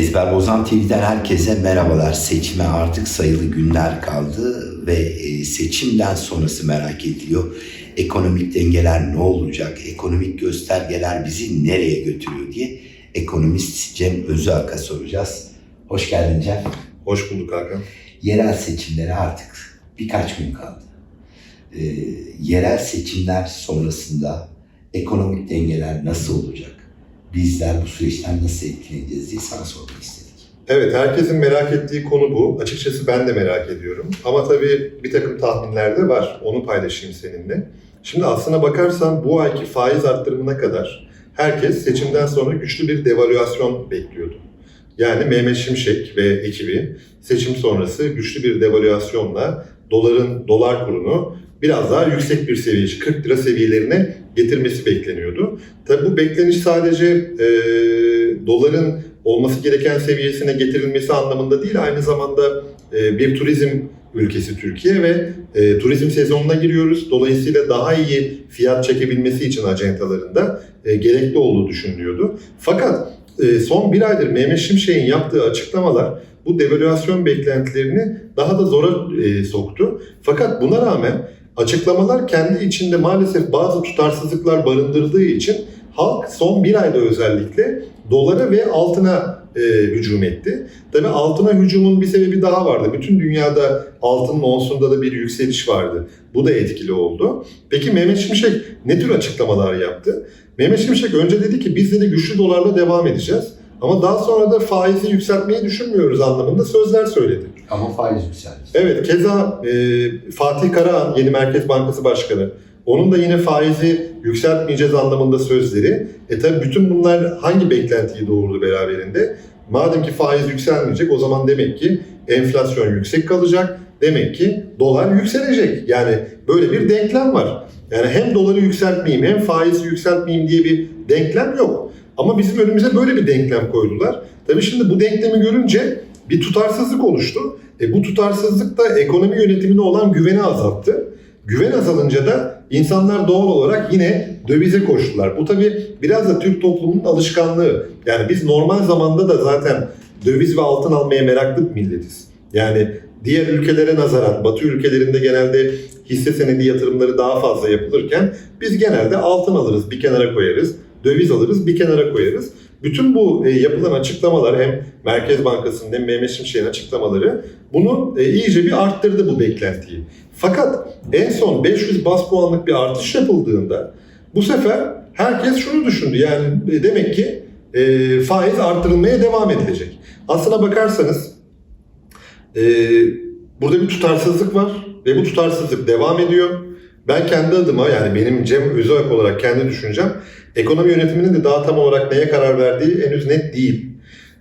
Ezber Bozan TV'den herkese merhabalar. Seçime artık sayılı günler kaldı ve e, seçimden sonrası merak ediliyor. Ekonomik dengeler ne olacak? Ekonomik göstergeler bizi nereye götürüyor diye ekonomist Cem Özak'a soracağız. Hoş geldin Cem. Hoş bulduk Hakan. Yerel seçimlere artık birkaç gün kaldı. E, yerel seçimler sonrasında ekonomik dengeler nasıl olacak? Bizler bu süreçten nasıl etkileneceğiz diye sana sormak istedik. Evet, herkesin merak ettiği konu bu. Açıkçası ben de merak ediyorum. Ama tabii bir takım tahminler de var. Onu paylaşayım seninle. Şimdi aslına bakarsan bu ayki faiz arttırımına kadar herkes seçimden sonra güçlü bir devalüasyon bekliyordu. Yani Mehmet Şimşek ve ekibi seçim sonrası güçlü bir devalüasyonla doların dolar kurunu biraz daha yüksek bir seviye, 40 lira seviyelerine getirmesi bekleniyordu. Tabii bu bekleniş sadece e, doların olması gereken seviyesine getirilmesi anlamında değil, aynı zamanda e, bir turizm ülkesi Türkiye ve e, turizm sezonuna giriyoruz. Dolayısıyla daha iyi fiyat çekebilmesi için ajantalarında e, gerekli olduğu düşünülüyordu. Fakat e, son bir aydır Mehmet Şimşek'in yaptığı açıklamalar bu devalüasyon beklentilerini daha da zora e, soktu. Fakat buna rağmen açıklamalar kendi içinde maalesef bazı tutarsızlıklar barındırdığı için halk son bir ayda özellikle dolara ve altına e, hücum etti. Tabi altına hücumun bir sebebi daha vardı. Bütün dünyada altının onsunda da bir yükseliş vardı. Bu da etkili oldu. Peki Mehmet Şimşek ne tür açıklamalar yaptı? Mehmet Şimşek önce dedi ki biz de güçlü dolarla devam edeceğiz. Ama daha sonra da faizi yükseltmeyi düşünmüyoruz anlamında sözler söyledi. Ama faiz yükseldi. Evet, keza e, Fatih Karahan, yeni Merkez Bankası Başkanı, onun da yine faizi yükseltmeyeceğiz anlamında sözleri. E tabi bütün bunlar hangi beklentiyi doğurdu beraberinde? Madem ki faiz yükselmeyecek o zaman demek ki enflasyon yüksek kalacak. Demek ki dolar yükselecek. Yani böyle bir denklem var. Yani hem doları yükseltmeyeyim hem faizi yükseltmeyeyim diye bir denklem yok. Ama bizim önümüze böyle bir denklem koydular. Tabii şimdi bu denklemi görünce bir tutarsızlık oluştu. E bu tutarsızlık da ekonomi yönetimine olan güveni azalttı. Güven azalınca da insanlar doğal olarak yine dövize koştular. Bu tabii biraz da Türk toplumunun alışkanlığı. Yani biz normal zamanda da zaten döviz ve altın almaya meraklı bir milletiz. Yani diğer ülkelere nazaran Batı ülkelerinde genelde hisse senedi yatırımları daha fazla yapılırken biz genelde altın alırız, bir kenara koyarız. Döviz alırız, bir kenara koyarız. Bütün bu e, yapılan açıklamalar hem Merkez Bankası'nın hem Mehmet Şimşek'in açıklamaları bunu e, iyice bir arttırdı bu beklentiyi. Fakat en son 500 bas puanlık bir artış yapıldığında bu sefer herkes şunu düşündü. Yani e, demek ki e, faiz artırılmaya devam edilecek. Aslına bakarsanız e, burada bir tutarsızlık var ve bu tutarsızlık devam ediyor. Ben kendi adıma yani benim Cem Özayak olarak kendi düşüncem ekonomi yönetiminin de daha tam olarak neye karar verdiği henüz net değil.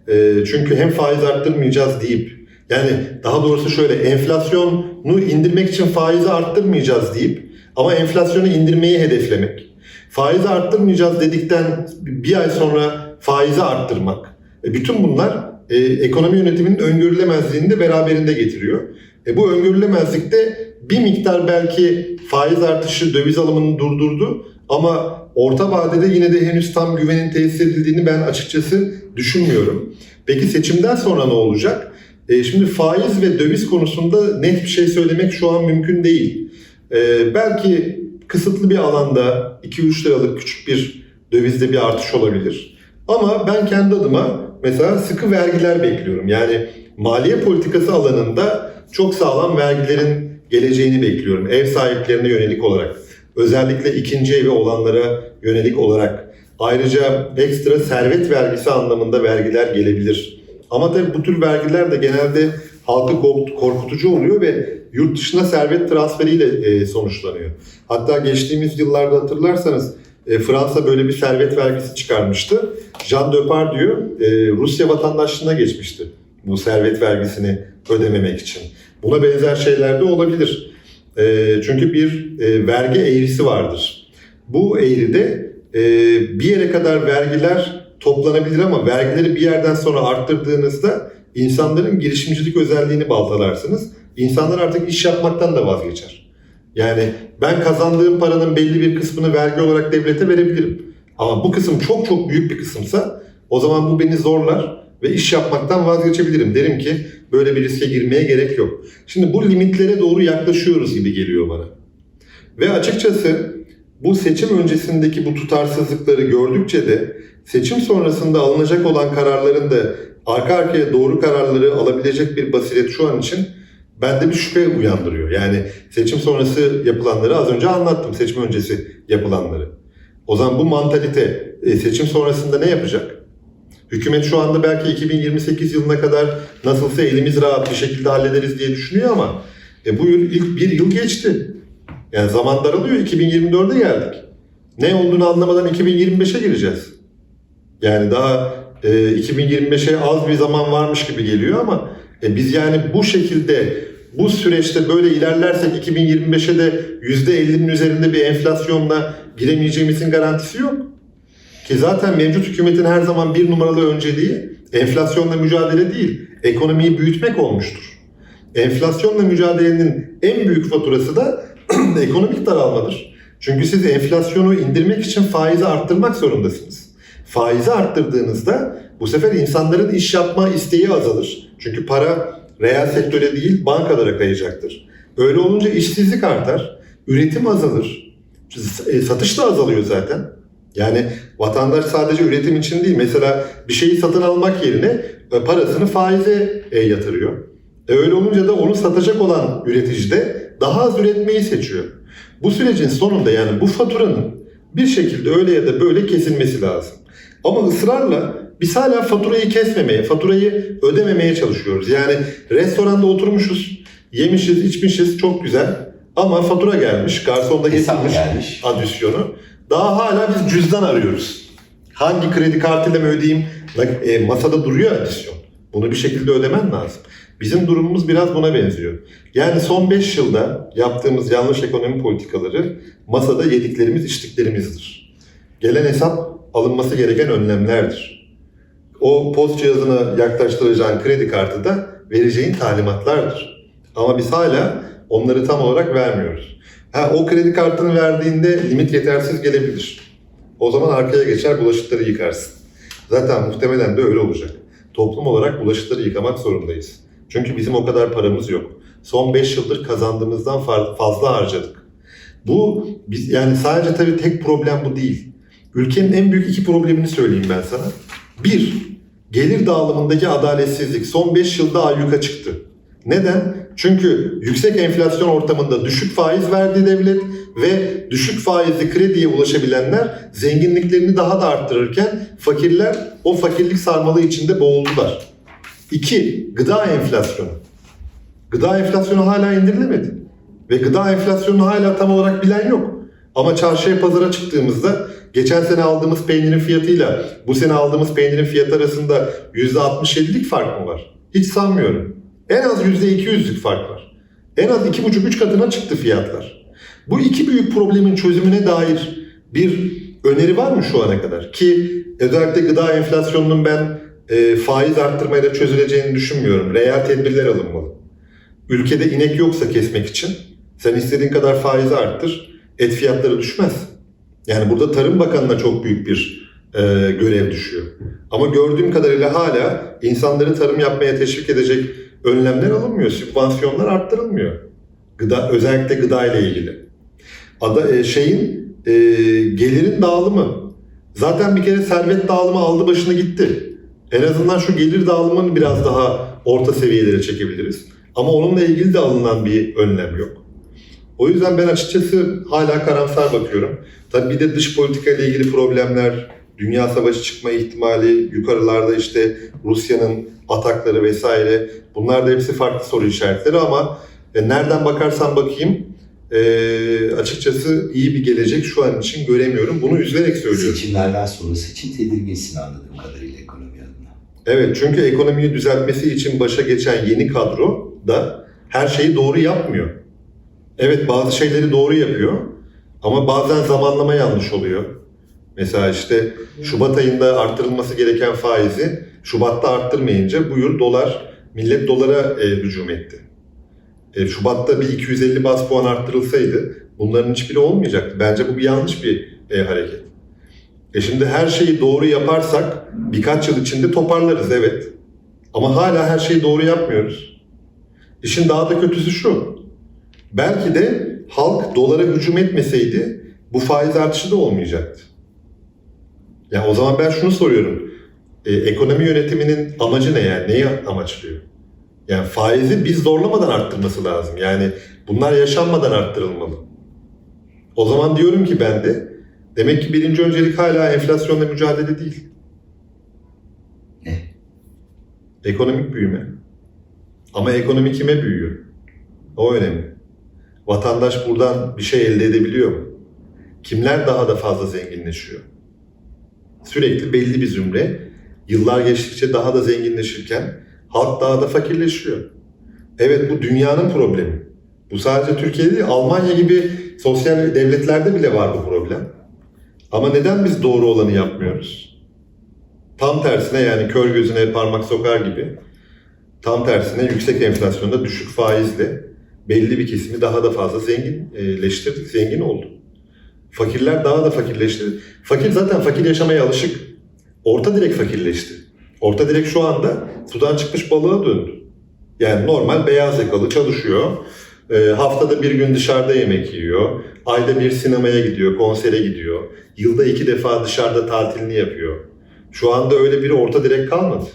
E, çünkü hem faiz arttırmayacağız deyip yani daha doğrusu şöyle enflasyonu indirmek için faizi arttırmayacağız deyip ama enflasyonu indirmeyi hedeflemek. Faizi arttırmayacağız dedikten bir ay sonra faizi arttırmak. E, bütün bunlar e, ekonomi yönetiminin öngörülemezliğini de beraberinde getiriyor. E, bu öngörülemezlikte bir miktar belki faiz artışı döviz alımını durdurdu ama orta vadede yine de henüz tam güvenin tesis edildiğini ben açıkçası düşünmüyorum. Peki seçimden sonra ne olacak? E, şimdi faiz ve döviz konusunda net bir şey söylemek şu an mümkün değil. E, belki kısıtlı bir alanda 2-3 liralık küçük bir dövizde bir artış olabilir. Ama ben kendi adıma mesela sıkı vergiler bekliyorum. Yani maliye politikası alanında çok sağlam vergilerin geleceğini bekliyorum. Ev sahiplerine yönelik olarak. Özellikle ikinci evi olanlara yönelik olarak. Ayrıca ekstra servet vergisi anlamında vergiler gelebilir. Ama tabii bu tür vergiler de genelde halkı korkutucu oluyor ve yurt dışına servet transferiyle e, sonuçlanıyor. Hatta geçtiğimiz yıllarda hatırlarsanız e, Fransa böyle bir servet vergisi çıkarmıştı. Jean Depardieu e, Rusya vatandaşlığına geçmişti bu servet vergisini ödememek için. Buna benzer şeyler de olabilir. E, çünkü bir e, vergi eğrisi vardır. Bu eğride e, bir yere kadar vergiler toplanabilir ama vergileri bir yerden sonra arttırdığınızda insanların girişimcilik özelliğini baltalarsınız. İnsanlar artık iş yapmaktan da vazgeçer. Yani ben kazandığım paranın belli bir kısmını vergi olarak devlete verebilirim. Ama bu kısım çok çok büyük bir kısımsa o zaman bu beni zorlar ve iş yapmaktan vazgeçebilirim. Derim ki böyle bir riske girmeye gerek yok. Şimdi bu limitlere doğru yaklaşıyoruz gibi geliyor bana. Ve açıkçası bu seçim öncesindeki bu tutarsızlıkları gördükçe de seçim sonrasında alınacak olan kararların da arka arkaya doğru kararları alabilecek bir basiret şu an için bende bir şüphe uyandırıyor. Yani seçim sonrası yapılanları az önce anlattım. Seçim öncesi yapılanları. O zaman bu mantalite e, seçim sonrasında ne yapacak? Hükümet şu anda belki 2028 yılına kadar nasılsa elimiz rahat bir şekilde hallederiz diye düşünüyor ama e, bu yıl ilk bir yıl geçti. Yani zaman daralıyor 2024'e geldik. Ne olduğunu anlamadan 2025'e gireceğiz. Yani daha e, 2025'e az bir zaman varmış gibi geliyor ama e, biz yani bu şekilde bu süreçte böyle ilerlersek 2025'e de %50'nin üzerinde bir enflasyonla giremeyeceğimizin garantisi yok. Ki zaten mevcut hükümetin her zaman bir numaralı önceliği enflasyonla mücadele değil, ekonomiyi büyütmek olmuştur. Enflasyonla mücadelenin en büyük faturası da ekonomik daralmadır. Çünkü siz enflasyonu indirmek için faizi arttırmak zorundasınız. Faizi arttırdığınızda bu sefer insanların iş yapma isteği azalır. Çünkü para reel sektöre değil bankalara kayacaktır. Öyle olunca işsizlik artar, üretim azalır. E, Satış da azalıyor zaten. Yani vatandaş sadece üretim için değil, mesela bir şeyi satın almak yerine e, parasını faize e, yatırıyor. E, öyle olunca da onu satacak olan üretici de daha az üretmeyi seçiyor. Bu sürecin sonunda yani bu faturanın bir şekilde öyle ya da böyle kesilmesi lazım. Ama ısrarla biz hala faturayı kesmemeye, faturayı ödememeye çalışıyoruz. Yani restoranda oturmuşuz, yemişiz, içmişiz çok güzel. Ama fatura gelmiş, garson da getirmiş gelmiş. adisyonu. Daha hala biz cüzdan arıyoruz. Hangi kredi kartıyla mı ödeyeyim? E, masada duruyor adisyon. Bunu bir şekilde ödemen lazım. Bizim durumumuz biraz buna benziyor. Yani son 5 yılda yaptığımız yanlış ekonomi politikaları masada yediklerimiz içtiklerimizdir. Gelen hesap alınması gereken önlemlerdir. O post cihazına yaklaştıracağın kredi kartı da vereceğin talimatlardır. Ama biz hala onları tam olarak vermiyoruz. Ha, o kredi kartını verdiğinde limit yetersiz gelebilir. O zaman arkaya geçer bulaşıkları yıkarsın. Zaten muhtemelen de öyle olacak. Toplum olarak bulaşıkları yıkamak zorundayız. Çünkü bizim o kadar paramız yok. Son 5 yıldır kazandığımızdan fa- fazla harcadık. Bu biz yani sadece tabii tek problem bu değil. Ülkenin en büyük iki problemini söyleyeyim ben sana. Bir, gelir dağılımındaki adaletsizlik son 5 yılda ayyuka çıktı. Neden? Çünkü yüksek enflasyon ortamında düşük faiz verdi devlet ve düşük faizli krediye ulaşabilenler zenginliklerini daha da arttırırken fakirler o fakirlik sarmalı içinde boğuldular. İki, gıda enflasyonu. Gıda enflasyonu hala indirilemedi. Ve gıda enflasyonunu hala tam olarak bilen yok. Ama çarşıya pazara çıktığımızda geçen sene aldığımız peynirin fiyatıyla bu sene aldığımız peynirin fiyatı arasında %67'lik fark mı var? Hiç sanmıyorum. En az %200'lük fark var. En az 2,5-3 katına çıktı fiyatlar. Bu iki büyük problemin çözümüne dair bir öneri var mı şu ana kadar? Ki özellikle gıda enflasyonunun ben e, faiz arttırmayla çözüleceğini düşünmüyorum. Reel tedbirler alınmalı. Ülkede inek yoksa kesmek için sen istediğin kadar faizi arttır, et fiyatları düşmez. Yani burada Tarım Bakanı'na çok büyük bir e, görev düşüyor. Ama gördüğüm kadarıyla hala insanları tarım yapmaya teşvik edecek önlemler alınmıyor. Sübvansiyonlar arttırılmıyor. Gıda, özellikle gıda ile ilgili. Ada, e, şeyin e, gelirin dağılımı. Zaten bir kere servet dağılımı aldı başını gitti. En azından şu gelir dağılımını biraz daha orta seviyelere çekebiliriz. Ama onunla ilgili de alınan bir önlem yok. O yüzden ben açıkçası hala karamsar bakıyorum. Tabii bir de dış politika ile ilgili problemler, dünya savaşı çıkma ihtimali, yukarılarda işte Rusya'nın atakları vesaire. Bunlar da hepsi farklı soru işaretleri ama e, nereden bakarsan bakayım e, açıkçası iyi bir gelecek şu an için göremiyorum. Bunu üzülerek söylüyorum. Seçimlerden sonrası için tedirginsin anladığım kadarıyla ekonomi adına. Evet çünkü ekonomiyi düzeltmesi için başa geçen yeni kadro da her şeyi doğru yapmıyor. Evet bazı şeyleri doğru yapıyor ama bazen zamanlama yanlış oluyor. Mesela işte Şubat ayında arttırılması gereken faizi Şubat'ta arttırmayınca bu yıl dolar, millet dolara e, hücum etti. E, Şubat'ta bir 250 bas puan arttırılsaydı bunların hiçbiri olmayacaktı. Bence bu bir yanlış bir e, hareket. E şimdi her şeyi doğru yaparsak birkaç yıl içinde toparlarız evet. Ama hala her şeyi doğru yapmıyoruz. İşin daha da kötüsü şu. Belki de halk dolara hücum etmeseydi bu faiz artışı da olmayacaktı. Ya o zaman ben şunu soruyorum. E, ekonomi yönetiminin amacı ne yani? Neyi amaçlıyor? Yani faizi biz zorlamadan arttırması lazım. Yani bunlar yaşanmadan arttırılmalı. O zaman diyorum ki ben de demek ki birinci öncelik hala enflasyonla mücadele değil. Ne? Ekonomik büyüme. Ama ekonomi kime büyüyor? O önemli. Vatandaş buradan bir şey elde edebiliyor mu? Kimler daha da fazla zenginleşiyor? Sürekli belli bir zümre yıllar geçtikçe daha da zenginleşirken halk daha da fakirleşiyor. Evet bu dünyanın problemi. Bu sadece Türkiye'de değil, Almanya gibi sosyal devletlerde bile var bu problem. Ama neden biz doğru olanı yapmıyoruz? Tam tersine yani kör gözüne parmak sokar gibi tam tersine yüksek enflasyonda düşük faizle belli bir kesimi daha da fazla zenginleştirdik, zengin oldu. Fakirler daha da fakirleşti. Fakir zaten fakir yaşamaya alışık. Orta direk fakirleşti. Orta direk şu anda sudan çıkmış balığa döndü. Yani normal beyaz yakalı çalışıyor. E, haftada bir gün dışarıda yemek yiyor. Ayda bir sinemaya gidiyor, konsere gidiyor. Yılda iki defa dışarıda tatilini yapıyor. Şu anda öyle biri orta direk kalmadı.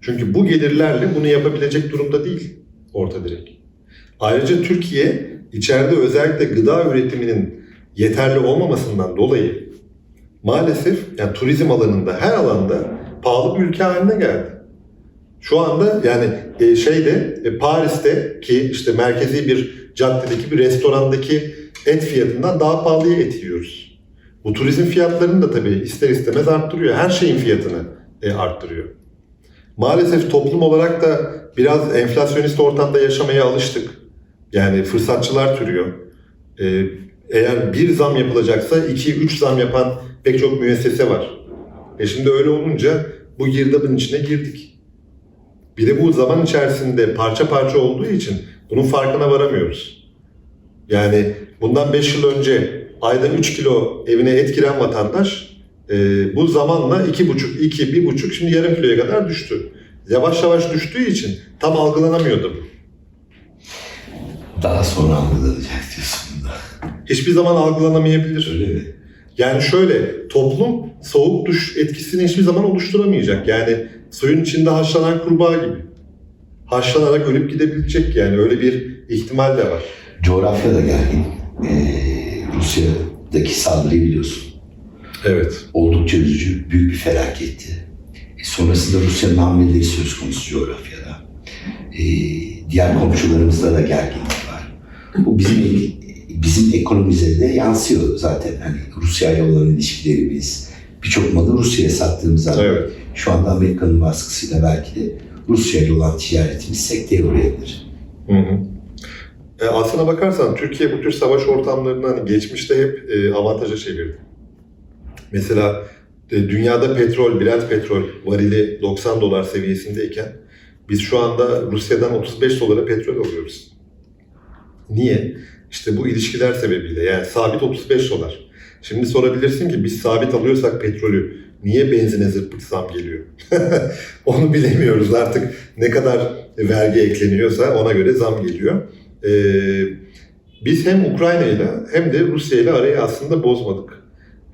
Çünkü bu gelirlerle bunu yapabilecek durumda değil orta direk. Ayrıca Türkiye içeride özellikle gıda üretiminin yeterli olmamasından dolayı maalesef yani turizm alanında her alanda pahalı bir ülke haline geldi. Şu anda yani e, şeyde e, Paris'te ki işte merkezi bir caddedeki bir restorandaki et fiyatından daha pahalıya et yiyoruz. Bu turizm fiyatlarını da tabii ister istemez arttırıyor. Her şeyin fiyatını e, arttırıyor. Maalesef toplum olarak da biraz enflasyonist ortamda yaşamaya alıştık. Yani fırsatçılar türüyor. E, eğer bir zam yapılacaksa iki, üç zam yapan pek çok müessese var. E şimdi öyle olunca bu girdabın içine girdik. Bir de bu zaman içerisinde parça parça olduğu için bunun farkına varamıyoruz. Yani bundan 5 yıl önce ayda 3 kilo evine et giren vatandaş e, bu zamanla 2,5, 2, 1,5 şimdi yarım kiloya kadar düştü. Yavaş yavaş düştüğü için tam algılanamıyordu bu. Daha sonra algılanacak diyorsun. Hiçbir zaman algılanamayabilir. Öyle mi? Yani şöyle, toplum soğuk duş etkisini hiçbir zaman oluşturamayacak. Yani suyun içinde haşlanan kurbağa gibi. Haşlanarak ölüp gidebilecek yani öyle bir ihtimal de var. Coğrafya da gergin. Ee, Rusya'daki saldırıyı biliyorsun. Evet. Oldukça üzücü, büyük bir felaketti. E, sonrasında Rusya'nın hamleleri söz konusu coğrafyada. Ee, diğer komşularımızda da gerginlik var. Bu bizim bizim ekonomimize de yansıyor zaten. Hani Rusya ile olan ilişkilerimiz, birçok malı Rusya'ya sattığımız zaman Evet. şu anda Amerika'nın baskısıyla belki de Rusya ile olan ticaretimiz sekteye uğrayabilir. Hı hı. E, aslına bakarsan Türkiye bu tür savaş ortamlarını hani geçmişte hep e, avantaja çevirdi. Mesela e, dünyada petrol, Brent petrol varili 90 dolar seviyesindeyken biz şu anda Rusya'dan 35 dolara petrol alıyoruz. Niye? İşte bu ilişkiler sebebiyle yani sabit 35 dolar. Şimdi sorabilirsin ki biz sabit alıyorsak petrolü niye benzine zırt zam geliyor? Onu bilemiyoruz artık ne kadar vergi ekleniyorsa ona göre zam geliyor. Ee, biz hem Ukrayna ile hem de Rusya ile arayı aslında bozmadık.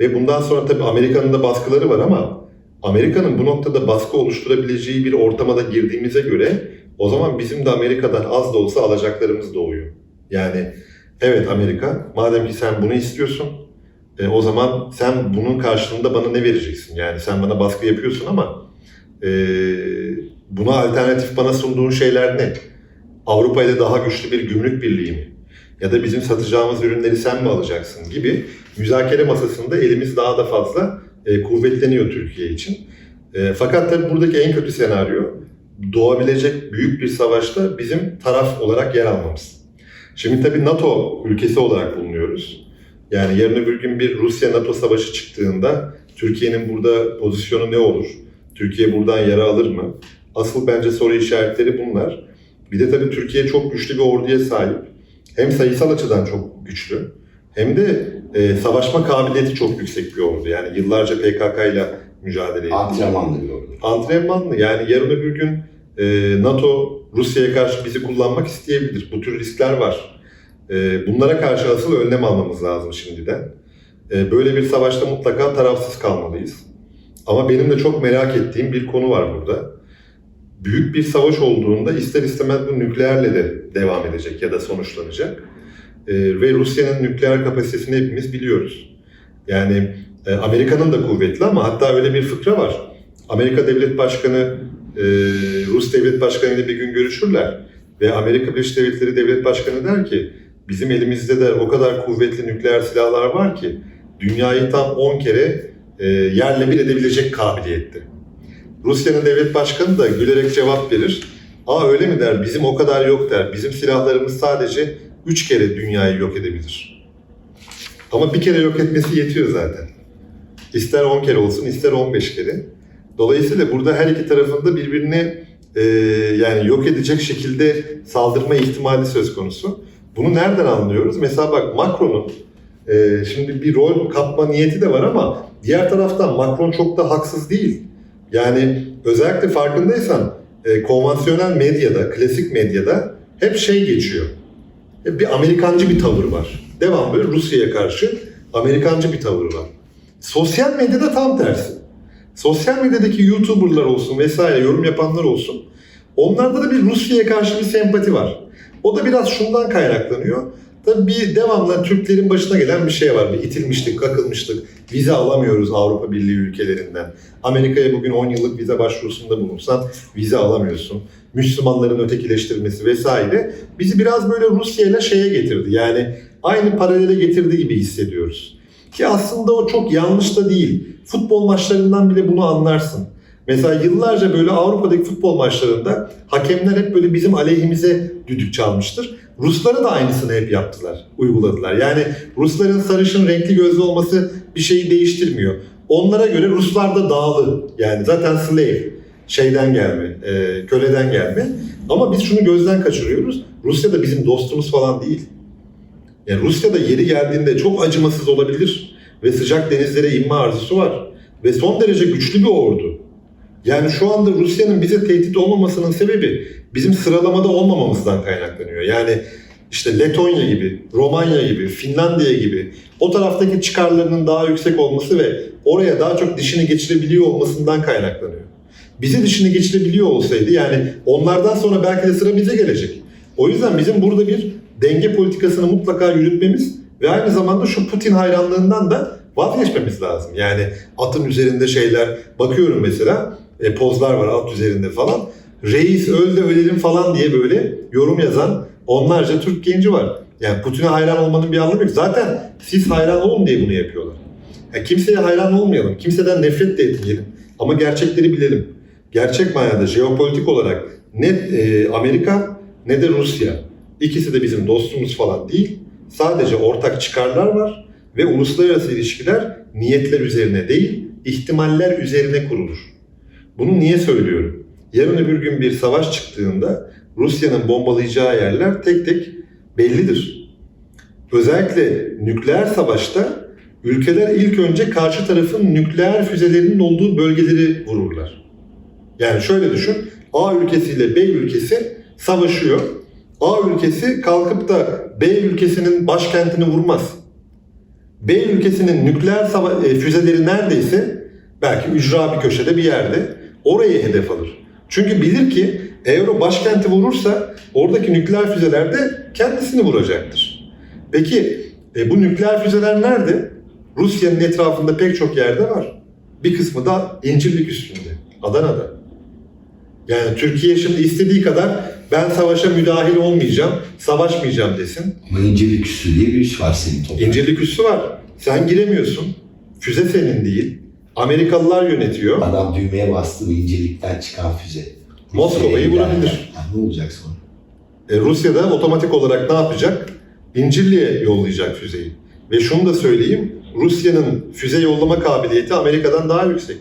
Ve bundan sonra tabii Amerika'nın da baskıları var ama Amerika'nın bu noktada baskı oluşturabileceği bir ortama da girdiğimize göre o zaman bizim de Amerika'dan az da olsa alacaklarımız doğuyor. Yani evet Amerika madem ki sen bunu istiyorsun e, o zaman sen bunun karşılığında bana ne vereceksin? Yani sen bana baskı yapıyorsun ama e, buna alternatif bana sunduğun şeyler ne? Avrupa ile daha güçlü bir gümrük birliği mi? Ya da bizim satacağımız ürünleri sen mi alacaksın gibi müzakere masasında elimiz daha da fazla e, kuvvetleniyor Türkiye için. E, fakat tabii buradaki en kötü senaryo doğabilecek büyük bir savaşta bizim taraf olarak yer almamız. Şimdi tabii NATO ülkesi olarak bulunuyoruz. Yani yarın öbür gün bir Rusya-NATO savaşı çıktığında Türkiye'nin burada pozisyonu ne olur? Türkiye buradan yara alır mı? Asıl bence soru işaretleri bunlar. Bir de tabii Türkiye çok güçlü bir orduya sahip. Hem sayısal açıdan çok güçlü hem de e, savaşma kabiliyeti çok yüksek bir ordu. Yani yıllarca PKK ile mücadele etti. Antrenmanlı bir ordu. Antrenmanlı yani yarın öbür gün NATO Rusya'ya karşı bizi kullanmak isteyebilir. Bu tür riskler var. E, bunlara karşı asıl önlem almamız lazım şimdiden. E, böyle bir savaşta mutlaka tarafsız kalmalıyız. Ama benim de çok merak ettiğim bir konu var burada. Büyük bir savaş olduğunda ister istemez bu nükleerle de devam edecek ya da sonuçlanacak. Ve Rusya'nın nükleer kapasitesini hepimiz biliyoruz. Yani e, Amerika'nın da kuvvetli ama hatta öyle bir fıkra var. Amerika Devlet Başkanı e, Rus Devlet Başkanı ile bir gün görüşürler ve Amerika Birleşik Devletleri Devlet Başkanı der ki bizim elimizde de o kadar kuvvetli nükleer silahlar var ki dünyayı tam 10 kere e, yerle bir edebilecek kabiliyette. Rusya'nın devlet başkanı da gülerek cevap verir. Aa öyle mi der, bizim o kadar yok der. Bizim silahlarımız sadece 3 kere dünyayı yok edebilir. Ama bir kere yok etmesi yetiyor zaten. İster 10 kere olsun, ister 15 kere. Dolayısıyla burada her iki tarafında birbirini e, yani yok edecek şekilde saldırma ihtimali söz konusu. Bunu nereden anlıyoruz? Mesela bak Macron'un e, şimdi bir rol kapma niyeti de var ama diğer taraftan Macron çok da haksız değil. Yani özellikle farkındaysan e, konvansiyonel medyada, klasik medyada hep şey geçiyor. Hep bir Amerikancı bir tavır var. Devam böyle Rusya'ya karşı Amerikancı bir tavır var. Sosyal medyada tam tersi. Sosyal medyadaki YouTuber'lar olsun vesaire yorum yapanlar olsun. Onlarda da bir Rusya'ya karşı bir sempati var. O da biraz şundan kaynaklanıyor. Tabii bir devamlı Türklerin başına gelen bir şey var. Bir itilmişlik, kakılmışlık. Vize alamıyoruz Avrupa Birliği ülkelerinden. Amerika'ya bugün 10 yıllık vize başvurusunda bulunsan vize alamıyorsun. Müslümanların ötekileştirilmesi vesaire bizi biraz böyle Rusya ile şeye getirdi. Yani aynı paralele getirdi gibi hissediyoruz. Ki aslında o çok yanlış da değil. Futbol maçlarından bile bunu anlarsın. Mesela yıllarca böyle Avrupa'daki futbol maçlarında hakemler hep böyle bizim aleyhimize düdük çalmıştır. Ruslara da aynısını hep yaptılar, uyguladılar. Yani Rusların sarışın renkli gözlü olması bir şeyi değiştirmiyor. Onlara göre Ruslar da dağlı. Yani zaten slave şeyden gelme, e, köleden gelme. Ama biz şunu gözden kaçırıyoruz. Rusya da bizim dostumuz falan değil. Yani Rusya'da yeri geldiğinde çok acımasız olabilir ve sıcak denizlere inme arzusu var ve son derece güçlü bir ordu. Yani şu anda Rusya'nın bize tehdit olmamasının sebebi bizim sıralamada olmamamızdan kaynaklanıyor. Yani işte Letonya gibi, Romanya gibi, Finlandiya gibi o taraftaki çıkarlarının daha yüksek olması ve oraya daha çok dişini geçirebiliyor olmasından kaynaklanıyor. Bize dişini geçirebiliyor olsaydı yani onlardan sonra belki de sıra bize gelecek. O yüzden bizim burada bir denge politikasını mutlaka yürütmemiz ve aynı zamanda şu Putin hayranlığından da vazgeçmemiz lazım. Yani atın üzerinde şeyler, bakıyorum mesela e, pozlar var at üzerinde falan. Reis öl de ölelim falan diye böyle yorum yazan onlarca Türk genci var. Yani Putin'e hayran olmanın bir anlamı yok. Zaten siz hayran olun diye bunu yapıyorlar. Yani kimseye hayran olmayalım, kimseden nefret de etmeyelim. Ama gerçekleri bilelim. Gerçek manada jeopolitik olarak ne e, Amerika ne de Rusya. İkisi de bizim dostumuz falan değil. Sadece ortak çıkarlar var ve uluslararası ilişkiler niyetler üzerine değil, ihtimaller üzerine kurulur. Bunu niye söylüyorum? Yarın öbür gün bir savaş çıktığında Rusya'nın bombalayacağı yerler tek tek bellidir. Özellikle nükleer savaşta ülkeler ilk önce karşı tarafın nükleer füzelerinin olduğu bölgeleri vururlar. Yani şöyle düşün, A ülkesiyle B ülkesi savaşıyor. A ülkesi kalkıp da B ülkesinin başkentini vurmaz. B ülkesinin nükleer e, füzeleri neredeyse belki ücra bir köşede bir yerde orayı hedef alır. Çünkü bilir ki eğer o başkenti vurursa oradaki nükleer füzeler de kendisini vuracaktır. Peki e, bu nükleer füzeler nerede? Rusya'nın etrafında pek çok yerde var. Bir kısmı da İncirlik üstünde, Adana'da. Yani Türkiye şimdi istediği kadar ben savaşa müdahil olmayacağım, savaşmayacağım desin. Ama İncirlik Üssü diye bir iş var senin toprağında. İncirlik üssü var. Sen giremiyorsun. Füze senin değil. Amerikalılar yönetiyor. Adam düğmeye bastı mı İncirlik'ten çıkan füze. Moskova'yı Rusya'ya vurabilir. gider. Ne olacak sonra? E, Rusya da otomatik olarak ne yapacak? İncirli'ye yollayacak füzeyi. Ve şunu da söyleyeyim, Rusya'nın füze yollama kabiliyeti Amerika'dan daha yüksek.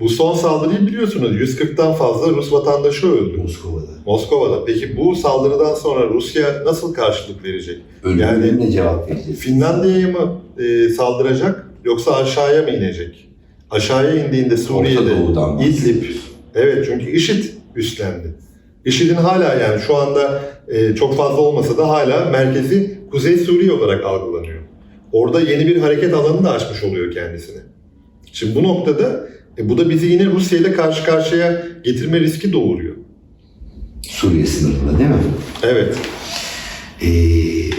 Bu son saldırıyı biliyorsunuz 140'tan fazla Rus vatandaşı öldü. Moskova'da. Moskova'da. Peki bu saldırıdan sonra Rusya nasıl karşılık verecek? Ölümüne cevap vereceğiz. Finlandiya'ya mı e, saldıracak yoksa aşağıya mı inecek? Aşağıya indiğinde Suriye'de İdlib. Evet çünkü IŞİD üstlendi. IŞİD'in hala yani şu anda e, çok fazla olmasa da hala merkezi Kuzey Suriye olarak algılanıyor. Orada yeni bir hareket alanı da açmış oluyor kendisine. Şimdi bu noktada e, bu da bizi yine Rusya ile karşı karşıya getirme riski doğuruyor. Suriye sınırında değil mi? Evet. Ee,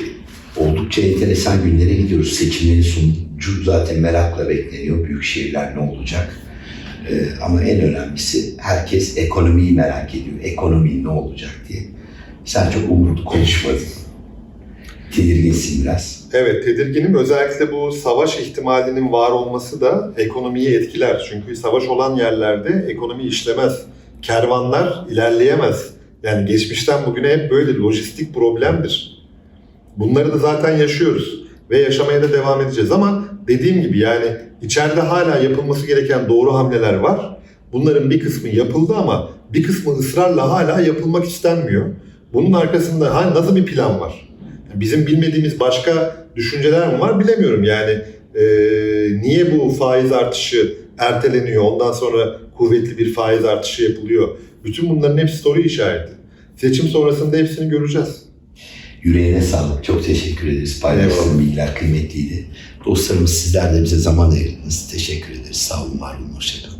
oldukça enteresan günlere gidiyoruz. Seçimlerin sonucu zaten merakla bekleniyor. Büyük şehirler ne olacak? Ee, ama en önemlisi herkes ekonomiyi merak ediyor. Ekonomi ne olacak diye. Sen çok umutlu konuşmadın. Tedirginsin biraz. Evet, tedirginim. Özellikle bu savaş ihtimalinin var olması da ekonomiyi etkiler. Çünkü savaş olan yerlerde ekonomi işlemez. Kervanlar ilerleyemez. Yani geçmişten bugüne hep böyle lojistik problemdir. Bunları da zaten yaşıyoruz ve yaşamaya da devam edeceğiz ama dediğim gibi yani içeride hala yapılması gereken doğru hamleler var. Bunların bir kısmı yapıldı ama bir kısmı ısrarla hala yapılmak istenmiyor. Bunun arkasında ha, nasıl bir plan var? Bizim bilmediğimiz başka düşünceler mi var bilemiyorum. Yani e, niye bu faiz artışı erteleniyor, ondan sonra kuvvetli bir faiz artışı yapılıyor. Bütün bunların hepsi soru işareti. Seçim sonrasında hepsini göreceğiz. Yüreğine sağlık. Çok teşekkür ederiz. Paylaştığın bilgiler kıymetliydi. Dostlarımız sizler de bize zaman ayırdınız. Teşekkür ederiz. Sağ olun, var olun, hoşçakalın.